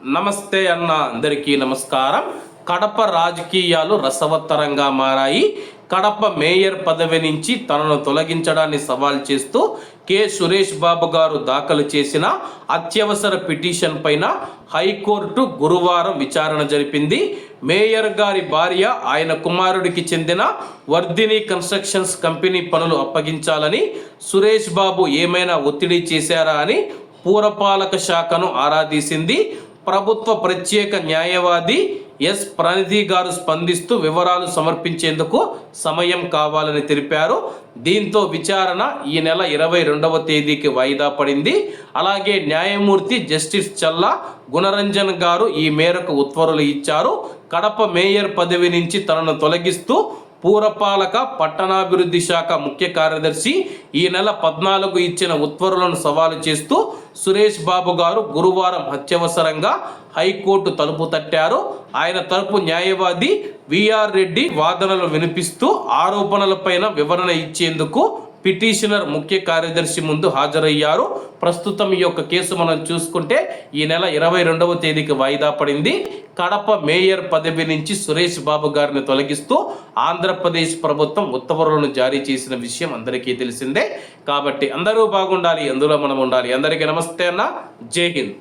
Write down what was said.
నమస్తే అన్న అందరికీ నమస్కారం. కడప రాజకీయాలు రసవత్తరంగా మారాయి. కడప మేయర్ పదవి నుంచి తనను తొలగించడాన్ని సవాల్ చేస్తూ కె. సురేష్ బాబు గారు దాఖలు చేసిన అత్యవసర పిటిషన్ పైన హైకోర్టు గురువారం విచారణ జరిపింది. మేయర్ గారి భార్య ఆయన కుమారుడికి చెందిన వర్ధిని కన్స్ట్రక్షన్స్ కంపెనీ పనులు అప్పగించాలని సురేష్ బాబు ఏమైనా ఒత్తిడి చేశారా అని పూరపాలక శాఖను ఆరాధీసింది ప్రభుత్వ ప్రత్యేక న్యాయవాది ఎస్ ప్రణిధి గారు స్పందిస్తూ వివరాలు సమర్పించేందుకు సమయం కావాలని తెలిపారు. దీంతో విచారణ ఈ నెల ఇరవై రెండవ తేదీకి వాయిదా పడింది. అలాగే న్యాయమూర్తి జస్టిస్ చల్లా గుణరంజన్ గారు ఈ మేరకు ఉత్తర్వులు ఇచ్చారు. కడప మేయర్ పదవి నుంచి తనను తొలగిస్తూ పూరపాలక పట్టణాభివృద్ధి శాఖ ముఖ్య కార్యదర్శి ఈ నెల పద్నాలుగు ఇచ్చిన ఉత్తర్వులను సవాలు చేస్తూ సురేష్ బాబు గారు గురువారం అత్యవసరంగా హైకోర్టు తలుపు తట్టారు. ఆయన తరపు న్యాయవాది విఆర్ రెడ్డి వాదనలు వినిపిస్తూ ఆరోపణలపైన వివరణ ఇచ్చేందుకు పిటిషనర్ ముఖ్య కార్యదర్శి ముందు హాజరయ్యారు. ప్రస్తుతం ఈ యొక్క కేసు మనం చూసుకుంటే ఈ నెల ఇరవై రెండవ తేదీకి వాయిదా పడింది. కడప మేయర్ పదవి నుంచి సురేష్ బాబు గారిని తొలగిస్తూ ఆంధ్రప్రదేశ్ ప్రభుత్వం ఉత్తర్వులను జారీ చేసిన విషయం అందరికీ తెలిసిందే. కాబట్టి అందరూ బాగుండాలి అందులో మనం ఉండాలి. అందరికీ నమస్తే అన్న. జై హింద్.